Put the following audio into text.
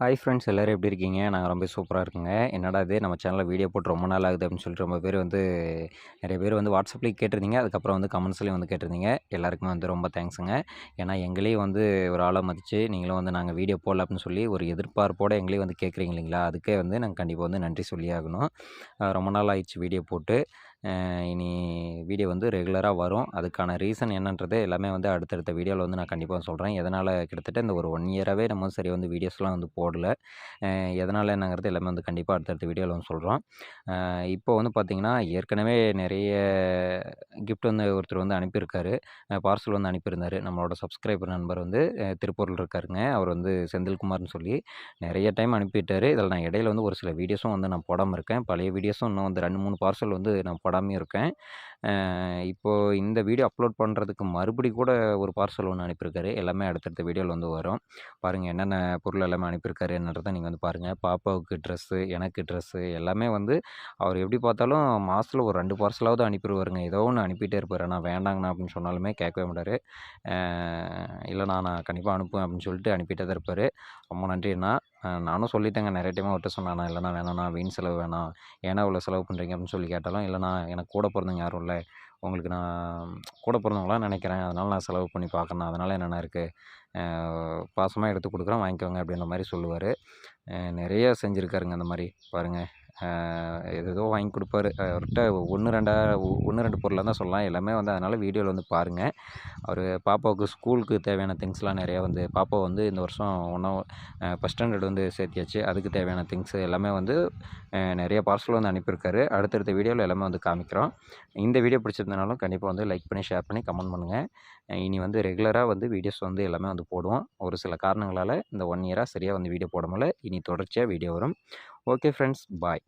Hi friends எல்லோரும் எப்படி இருக்கீங்க? நாங்கள் ரொம்ப சூப்பராக இருக்குங்க. என்னடா இது? நம்ம சேனலில் வீடியோ போட்டு ரொம்ப நாள் ஆகுது அப்படின்னு சொல்லிட்டு ரொம்ப பேர் வந்து நிறைய பேர் வந்து வாட்ஸ்அப்லேயும் கேட்டிருந்தீங்க. அதுக்கப்புறம் வந்து கமெண்ட்ஸ்லேயும் வந்து கேட்டிருந்தீங்க. எல்லாருக்குமே வந்து ரொம்ப தேங்க்ஸுங்க ஏன்னா எங்களையும் வந்து ஒரு ஆளாக மதித்து நீங்களும் வந்து நாங்கள் வீடியோ போடல அப்படின்னு சொல்லி ஒரு எதிர்பார்ப்போடு எங்களையும் வந்து கேட்குறீங்க இல்லைங்களா? அதுக்கே வந்து நாங்கள் கண்டிப்பாக வந்து நன்றி சொல்லி ஆகணும். ரொம்ப நாள் ஆயிடுச்சு வீடியோ போட்டு. இனி வீடியோ வந்து ரெகுலராக வரும். அதுக்கான ரீசன் என்னன்றது எல்லாமே வந்து அடுத்தடுத்த வீடியோவில் வந்து நான் கண்டிப்பாக சொல்கிறேன் எதனால் கிட்டத்தட்ட இந்த ஒரு ஒன் இயராகவே நம்ம சரி வந்து வீடியோஸ்லாம் வந்து போடல. எதனால் என்னங்கிறது எல்லாமே வந்து கண்டிப்பாக அடுத்தடுத்த வீடியோவில் வந்து சொல்கிறோம் இப்போ வந்து பார்த்திங்கன்னா ஏற்கனவே நிறைய கிஃப்ட் வந்து ஒருத்தர் வந்து அனுப்பியிருக்காரு. பார்சல் வந்து அனுப்பியிருந்தார். நம்மளோட சப்ஸ்கிரைபர் நண்பர் வந்து திருப்பூரில் இருக்காருங்க. அவர் வந்து செந்தில்குமார்னு சொல்லி நிறைய டைம் அனுப்பிட்டார். இதில் நான் இடையில வந்து ஒரு சில வீடியோஸும் வந்து நான் போடாமல் இருக்கேன். பழைய வீடியோஸும் இன்னும் வந்து ரெண்டு மூணு பார்சல் வந்து நான் போடாமையும் இருக்கேன். இப்போது இந்த வீடியோ அப்லோட் பண்ணுறதுக்கு மறுபடி கூட ஒரு பார்சல் ஒன்று அனுப்பியிருக்காரு. எல்லாமே அடுத்தடுத்த வீடியோவில் வந்து வரும். பாருங்கள் என்னென்ன பொருள் எல்லாமே அனுப்பியிருக்காரு என்னன்றதை நீங்கள் வந்து பாருங்கள் பாப்பாவுக்கு ட்ரெஸ்ஸு எனக்கு ட்ரெஸ்ஸு எல்லாமே வந்து அவர் எப்படி பார்த்தாலும் மாதத்தில் ஒரு ரெண்டு பார்சலாவது அனுப்பிடுவாருங்க ஏதோ ஒன்று அனுப்பிட்டே இருப்பார். ஆனால் வேண்டாங்கண்ணா அப்படின்னு சொன்னாலுமே கேட்கவே மாட்டார். இல்லைண்ணா நான் கண்டிப்பாக அனுப்புவேன் அப்படின்னு சொல்லிட்டு அனுப்பிட்டே தான் இருப்பார். ரொம்ப நன்றிண்ணா நானும் சொல்லிட்டேங்க. நிறைய டைம் அவர்கிட்ட சொன்னாண்ணா இல்லைண்ணா வேணாண்ணா வீண் செலவு வேணாம். ஏன்னா இவ்வளோ செலவு பண்ணுறீங்க அப்படின்னு சொல்லி கேட்டாலும் இல்லைண்ணா எனக்கு கூட பிறந்தவங்க யாரும் இல்லை. உங்களுக்கு நான் கூட பிறந்தவங்களாம் நினைக்கிறேன். அதனால் நான் செலவு பண்ணி பார்க்கணும். அதனால் என்னென்ன இருக்குது பாசமாக எடுத்து கொடுக்குறேன். வாங்கிக்கோங்க. அப்படின்ற மாதிரி சொல்லுவார். நிறைய செஞ்சுருக்காருங்க அந்த மாதிரி. பாருங்கள் ஏதேதோ வாங்கி கொடுப்பாரு. அவர்கிட்ட ஒன்று ரெண்டா ஒன்று ரெண்டு பொருளாக தான் சொல்லலாம். எல்லாமே வந்து அதனால் வீடியோவில் வந்து பாருங்கள் அவர் பாப்பாவுக்கு ஸ்கூலுக்கு தேவையான திங்ஸ்லாம் நிறையா வந்து பாப்பா வந்து இந்த வருஷம் ஒன்றும் ஃபஸ்ட் ஸ்டாண்டர்ட் வந்து சேர்த்தியாச்சு. அதுக்கு தேவையான திங்ஸ் எல்லாமே வந்து நிறைய பார்சல் வந்து அனுப்பியிருக்காரு. அடுத்தடுத்த வீடியோவில் எல்லாமே வந்து காமிக்கிறோம். இந்த வீடியோ பிடிச்சிருந்தனாலும் கண்டிப்பாக வந்து லைக் பண்ணி ஷேர் பண்ணி கமெண்ட் பண்ணுங்கள் இனி வந்து ரெகுலராக வந்து வீடியோஸ் வந்து எல்லாமே வந்து போடுவோம். ஒரு சில காரணங்களால் இந்த ஒன் இயராக சரியாக வந்து வீடியோ போட முடியல. இனி தொடர்ச்சியாக வீடியோ வரும். Okay friends bye